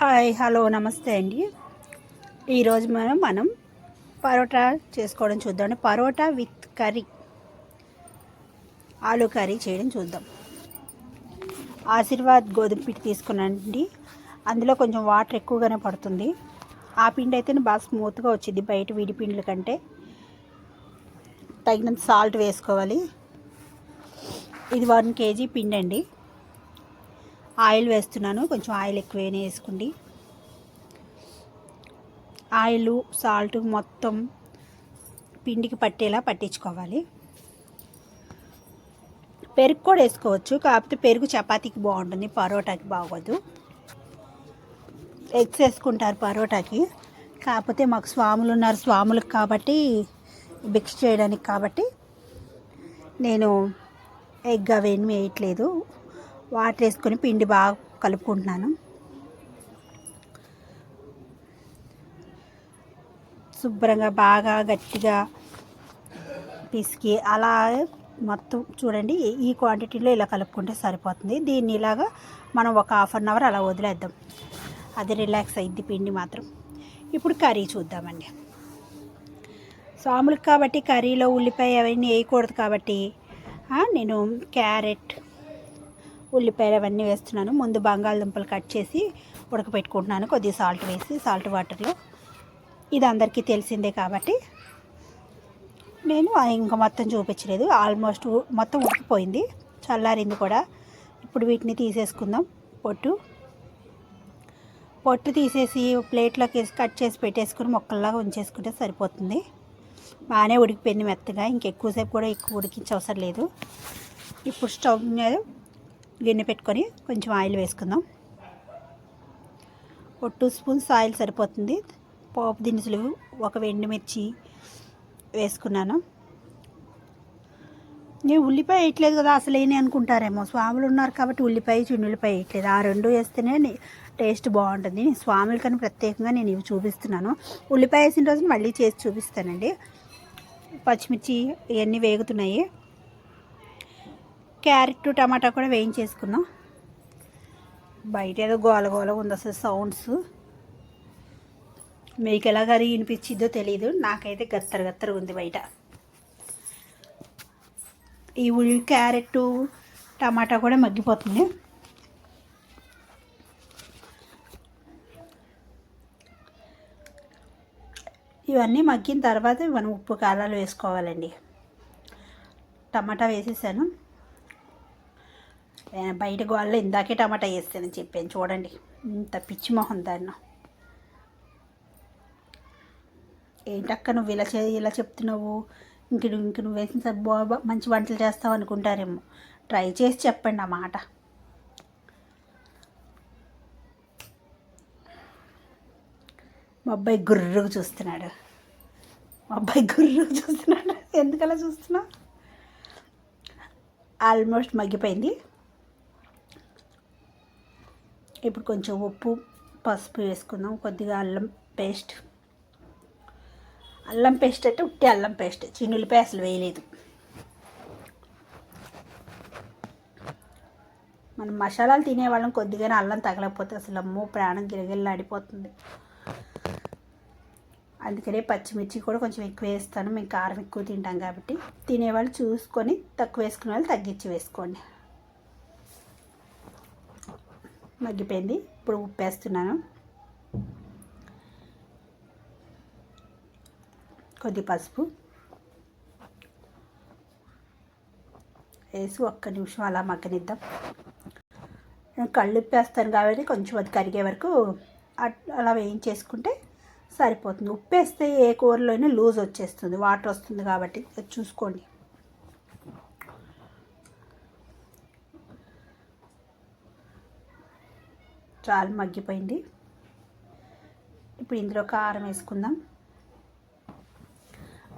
Hi hello నమస్తే అండి. ఈరోజు మనం మనం పరోటా చేసుకోవడం చూద్దాం parotta with curry. Aloo curry చేయడం చూద్దాం. ఆశీర్వాద్ గోధుమ పిండి తీసుకున్నానండి. అందులో కొంచెం వాటర్ ఎక్కువగానే పడుతుంది. ఆ పిండి అయితే బాగా స్మూత్గా వచ్చింది బయట విడి పిండిల కంటే. తగినంత సాల్ట్ వేసుకోవాలి. ఇది వన్ కేజీ పిండి అండి ఆయిల్ వేస్తున్నాను. కొంచెం ఆయిల్ ఎక్కువైనా వేసుకోండి. ఆయిల్ సాల్ట్ మొత్తం పిండికి పట్టేలా పట్టించుకోవాలి. పెరుగు కూడా వేసుకోవచ్చు. కాకపోతే పెరుగు చపాతీకి బాగుంటుంది. పరోటాకి బాగోదు. ఎగ్స్ వేసుకుంటారు పరోటాకి. కాకపోతే మాకు స్వాములు ఉన్నారు. స్వాములకు కాబట్టి మిక్స్ చేయడానికి కాబట్టి నేను ఎగ్ అవేమి వేయట్లేదు. వాటర్ వేసుకొని పిండి బాగా కలుపుకుంటున్నాను. శుభ్రంగా బాగా గట్టిగా పిసికి అలా మొత్తం చూడండి ఈ క్వాంటిటీలో ఇలా కలుపుకుంటే సరిపోతుంది. దీన్ని ఇలాగా మనం ఒక హాఫ్ అన్ అవర్ అలా వదిలేద్దాం. అది రిలాక్స్ అయింది పిండి మాత్రం. ఇప్పుడు కర్రీ చూద్దామండి. సాములకు కాబట్టి కర్రీలో ఉల్లిపాయ అవన్నీ వేయకూడదు కాబట్టి నేను క్యారెట్ ఉల్లిపాయలు అవన్నీ వేస్తున్నాను. ముందు బంగాళదుంపలు కట్ చేసి ఉడకపెట్టుకుంటున్నాను. కొద్దిగా సాల్ట్ వేసి సాల్ట్ వాటర్లో. ఇది అందరికీ తెలిసిందే కాబట్టి. నేను ఇంకా మొత్తం చూపించలేదు. ఆల్మోస్ట్ మొత్తం ఉడికిపోయింది. చల్లారింది కూడా. ఇప్పుడు వీటిని తీసేసుకుందాం. పొట్టు. పొట్టు తీసేసి ప్లేట్లోకి వేసి కట్ చేసి పెట్టేసుకుని మొక్కల్లాగా ఉంచేసుకుంటే సరిపోతుంది. బాగానే ఉడికిపోయింది మెత్తగా. ఇంకెక్కువసేపు కూడా ఎక్కువ ఉడికించవసరం లేదు. ఇప్పుడు స్టవ్ మీద గిన్నె పెట్టుకొని కొంచెం ఆయిల్ వేసుకుందాం. ఒక టూ స్పూన్స్ ఆయిల్ సరిపోతుంది. పోపు దినుసులు ఒక ఎండుమిర్చి వేసుకున్నాను. నేను ఉల్లిపాయ వేయట్లేదు కదా అసలు ఏని అనుకుంటారేమో. స్వాములు ఉన్నారు కాబట్టి ఉల్లిపాయ చిన్నుల్లిపాయ వేయట్లేదు. ఆ రెండు వేస్తేనే టేస్ట్ బాగుంటుంది. నేను స్వాముల ప్రత్యేకంగా నేను ఇవి చూపిస్తున్నాను. ఉల్లిపాయ వేసిన రోజు మళ్ళీ చేసి చూపిస్తానండి. పచ్చిమిర్చి ఇవన్నీ వేగుతున్నాయి. క్యారెట్ టమాటా కూడా వేయించేసుకున్నాం బయట ఏదో గోల గోల ఉంది అసలు సౌండ్స్. మీకు ఎలా కర్రీ వినిపించిద్దో తెలియదు నాకైతే గత్తర గత్తర ఉంది బయట. ఈ ఉల్లి క్యారెట్ టమాటా కూడా మగ్గిపోతుంది. ఇవన్నీ మగ్గిన తర్వాత మనం ఉప్పు కారాలు వేసుకోవాలండి. టమాటా వేసేసాను. బయట గోళ్ళలో ఇందాకే టమాటా వేస్తానని చెప్పాను. చూడండి ఇంత పిచ్చి మొహం దాన్ని. ఏంటక్క నువ్వు ఇలా చే ఇలా చెప్తున్నావు? ఇంక నువ్వు ఇంక నువ్వు వేసిన బా మంచి వంటలు చేస్తావు అనుకుంటారేమో. ట్రై చేసి చెప్పండి ఆ మాట. మా అబ్బాయి గుర్రుగా చూస్తున్నాడు. మా అబ్బాయి గుర్రుగా చూస్తున్నాడు. ఎందుకలా చూస్తున్నా? ఆల్మోస్ట్ మగ్గిపోయింది. ఇప్పుడు కొంచెం ఉప్పు పసుపు వేసుకుందాం. కొద్దిగా అల్లం పేస్ట్. అల్లం పేస్ట్ అంటే ఉట్టి అల్లం పేస్ట్. చిన్నులపై అసలు వేయలేదు. మనం మసాలాలు తినేవాళ్ళం కొద్దిగానే అల్లం తగలకపోతే అసలు అమ్మో ప్రాణం గిరగిల్లాడిపోతుంది అందుకనే పచ్చిమిర్చి కూడా కొంచెం ఎక్కువ వేస్తాను. మేము కారం ఎక్కువ తింటాం కాబట్టి. తినేవాళ్ళు చూసుకొని తక్కువ వేసుకునే వాళ్ళు తగ్గించి వేసుకోండి. మగ్గిపోయింది ఇప్పుడు ఉప్పు వేస్తున్నాను కొద్ది పసుపు. వేసి ఒక్క నిమిషం అలా మగ్గనిద్దాం. నేను కళ్ళు ఉప్పేస్తాను కాబట్టి కొంచెం అది కరిగే వరకు అలా వేయించేసుకుంటే సరిపోతుంది. ఉప్పు వేస్తే ఏ కూరలోనే లూజ్ వచ్చేస్తుంది. వాటర్ వస్తుంది కాబట్టి చూసుకోండి. చాలా మగ్గిపోయింది. ఇప్పుడు ఇందులో కారం వేసుకుందాం.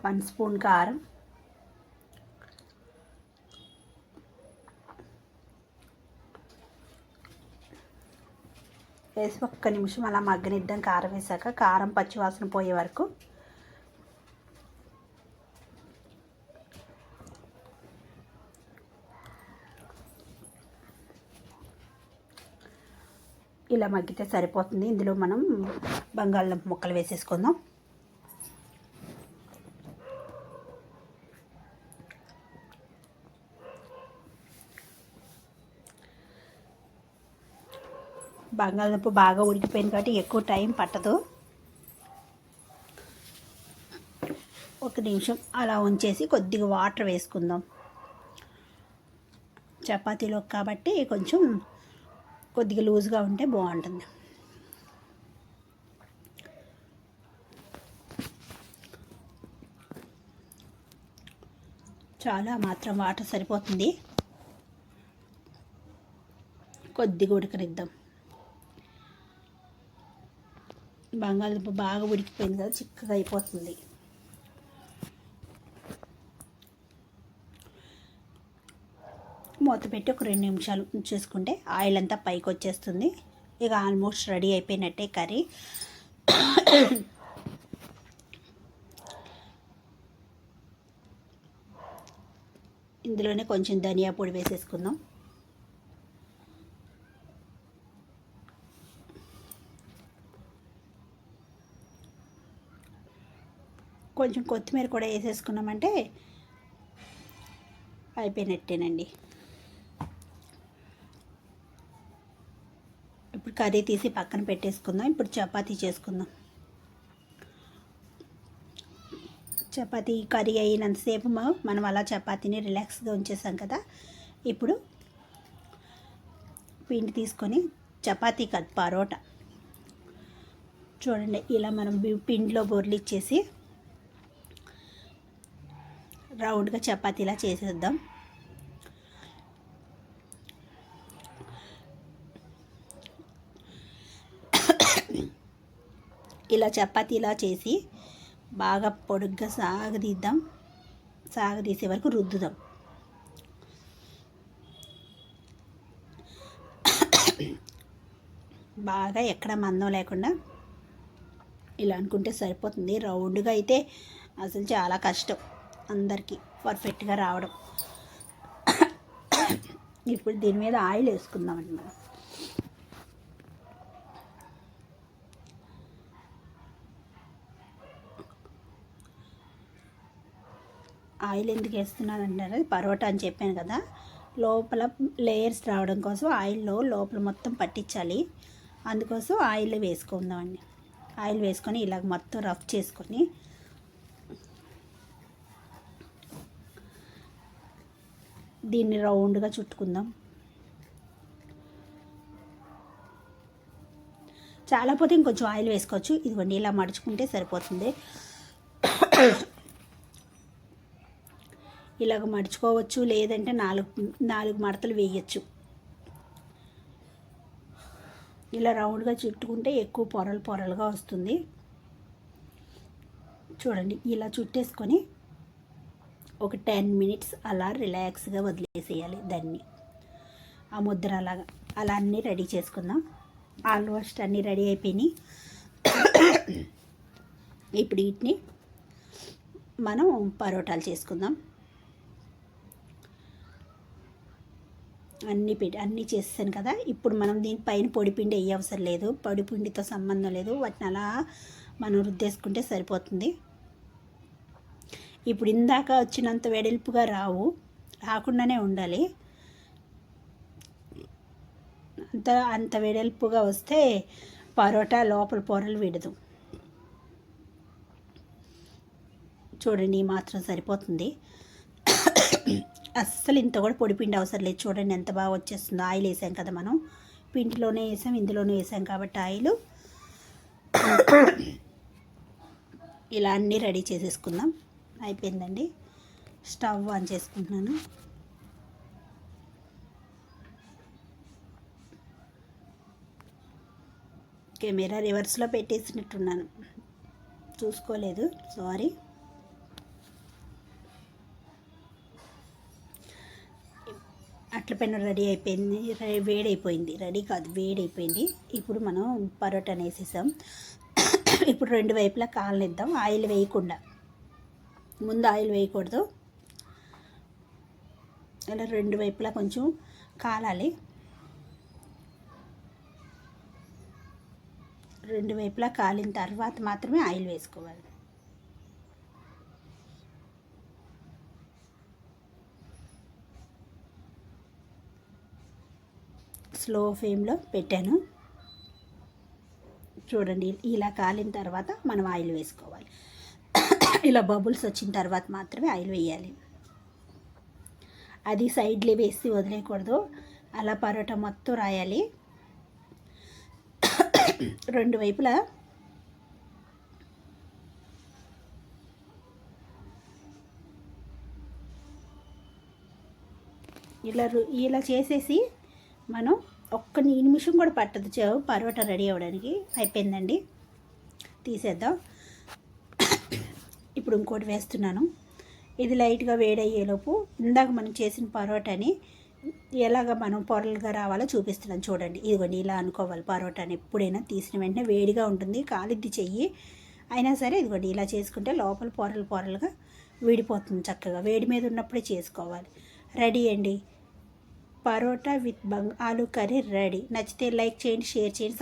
వన్ స్పూన్ కారం. వేసి ఒక్క నిమిషం అలా మగ్గనిద్దాం. కారం వేసాక కారం పచ్చివాసన పోయే వరకు. ఇలా మగ్గితే సరిపోతుంది. ఇందులో మనం బంగాళదుంప ముక్కలు వేసేసుకుందాం. బంగాళదుంప బాగా ఉడికిపోయింది కాబట్టి ఎక్కువ టైం పట్టదు. ఒక నిమిషం అలా ఉంచేసి కొద్దిగా వాటర్ వేసుకుందాం. చపాతీలో కాబట్టి కొంచెం కొద్దిగా లూజ్గా ఉంటే బాగుంటుంది. చాలా మాత్రం వాటర్ సరిపోతుంది. కొద్దిగా ఉడకనిద్దాం. బంగాళదుంప బాగా ఉడికిపోయింది కదా చిక్కగా అయిపోతుంది. మూత పెట్టి ఒక రెండు నిమిషాలు చూసుకుంటే ఆయిల్ అంతా పైకి వచ్చేస్తుంది. ఇక ఆల్మోస్ట్ రెడీ అయిపోయినట్టే కర్రీ. ఇందులోనే కొంచెం ధనియా పొడి వేసేసుకుందాం. కొంచెం కొత్తిమీర కూడా వేసేసుకున్నామంటే అయిపోయినట్టేనండి. కర్రీ తీసి పక్కన పెట్టేసుకుందాం. ఇప్పుడు చపాతీ చేసుకుందాం. చపాతీ కర్రీ అయినంతసేపు మనం అలా చపాతీని రిలాక్స్గా ఉంచేసాం కదా. ఇప్పుడు పిండి తీసుకొని చపాతీ కాదు పరోటా. చూడండి ఇలా మనం పిండిలో బొర్లు ఇచ్చేసి రౌండ్గా చపాతీలా చేసేద్దాం. ఇలా చపాతీలా చేసి బాగా పొడుగ్గా సాగదీద్దాం. సాగదీసే వరకు రుద్దుదాం. బాగా ఎక్కడ మందం లేకుండా ఇలా అనుకుంటే సరిపోతుంది. రౌండ్గా అయితే అసలు చాలా కష్టం అందరికీ పర్ఫెక్ట్గా రావడం. ఇప్పుడు దీని మీద ఆయిల్ వేసుకుందామండి మనం. ఆయిల్ ఎందుకు వేస్తున్నానంటారు? పరోటా అని చెప్పాను కదా. లోపల లేయర్స్ రావడం కోసం ఆయిల్లో లోపల మొత్తం పట్టించాలి. అందుకోసం ఆయిల్ వేసుకుందామండి ఆయిల్ వేసుకొని ఇలాగ మొత్తం రఫ్ చేసుకొని దీన్ని రౌండ్గా చుట్టుకుందాం. చాలా పోతే ఇంకొంచెం ఆయిల్ వేసుకోవచ్చు. ఇదిగోండి ఇలా మడుచుకుంటే సరిపోతుంది. ఇలాగ మడుచుకోవచ్చు లేదంటే నాలుగు నాలుగు మడతలు వేయచ్చు. ఇలా రౌండ్గా చుట్టుకుంటే ఎక్కువ పొరలు పొరలుగా వస్తుంది. చూడండి ఇలా చుట్టేసుకొని ఒక టెన్ మినిట్స్ అలా రిలాక్స్గా వదిలేసేయాలి దాన్ని ఆ ముద్ర అలాగా అలా అన్నీ రెడీ చేసుకుందాం. ఆల్మోస్ట్ అన్నీ రెడీ అయిపోయినాయి. ఇప్పుడు వీటిని మనం పరోటాలు చేసుకుందాం. అన్నీ పెట్టి అన్నీ చేస్తాను కదా. ఇప్పుడు మనం దీనిపైన పొడిపిండి వేయ అవసరం లేదు. పొడిపిండితో సంబంధం లేదు. వాటిని అలా మనం రుద్దేసుకుంటే సరిపోతుంది. ఇప్పుడు ఇందాక వచ్చినంత వెడల్పుగా రావు. రాకుండానే ఉండాలి. అంత అంత వెడల్పుగా వస్తే పరోటా లోపల పొరలు విడదు. చూడండి మాత్రం సరిపోతుంది. అస్సలు ఇంత కూడా పొడి పిండి అవసరం లేదు. చూడండి ఎంత బాగా వచ్చేస్తుందో. ఆయిల్ వేసాం కదా మనం. పిండిలోనే వేసాం ఇందులోనే వేసాం కాబట్టి ఆయిల్. ఇలా అన్నీ రెడీ చేసేసుకుందాం. అయిపోయిందండి. స్టవ్ ఆన్ చేసుకుంటున్నాను. కెమెరా రివర్స్లో పెట్టేసినట్టున్నాను. చూసుకోలేదు. సారీ. పైన రెడీ అయిపోయింది వేడైపోయింది. రెడీ కాదు వేడైపోయింది. ఇప్పుడు మనం పరోటాని వేసేసాం ఇప్పుడు రెండు వైపులా కాలనిద్దాం ఆయిల్ వేయకుండా. ముందు ఆయిల్ వేయకూడదు. అలా రెండు వైపులా కొంచెం కాలాలి. రెండు వైపులా కాలిన తర్వాత మాత్రమే ఆయిల్ వేసుకోవాలి. స్లో ఫ్లేమ్లో పెట్టాను. చూడండి ఇలా కాలిన తర్వాత మనం ఆయిల్ వేసుకోవాలి. ఇలా బబుల్స్ వచ్చిన తర్వాత మాత్రమే ఆయిల్ వేయాలి. అది సైడ్లో వేసి వదిలేయకూడదు. అలా పరోటా మొత్తం రాయాలి. రెండు వైపులా ఇలా రు- ఇలా చేసేసి మనం ఒక్క నిమిషం కూడా పట్టదు చావు. పరోటా రెడీ అవ్వడానికి అయిపోయిందండి. తీసేద్దాం. ఇప్పుడు ఇంకోటి వేస్తున్నాను. ఇది లైట్గా వేడయ్యేలోపు ఇందాక మనం చేసిన పరోటాని ఎలాగ మనం పొరలుగా రావాలో చూపిస్తున్నాను చూడండి. ఇదిగోండి ఇలా అనుకోవాలి. పరోటాని ఎప్పుడైనా తీసిన వెంటనే వేడిగా ఉంటుంది. కాలిద్ది చెయ్యి. అయినా సరే ఇదిగోండి ఇలా చేసుకుంటే లోపల పొరలు పొరలుగా విడిపోతుంది చక్కగా. వేడి మీద ఉన్నప్పుడే చేసుకోవాలి. రెడీ అండి. పరోటా విత్ బంగ్ ఆలు కర్రీ రెడీ. నచ్చితే లైక్ చేయండి షేర్ చేయండి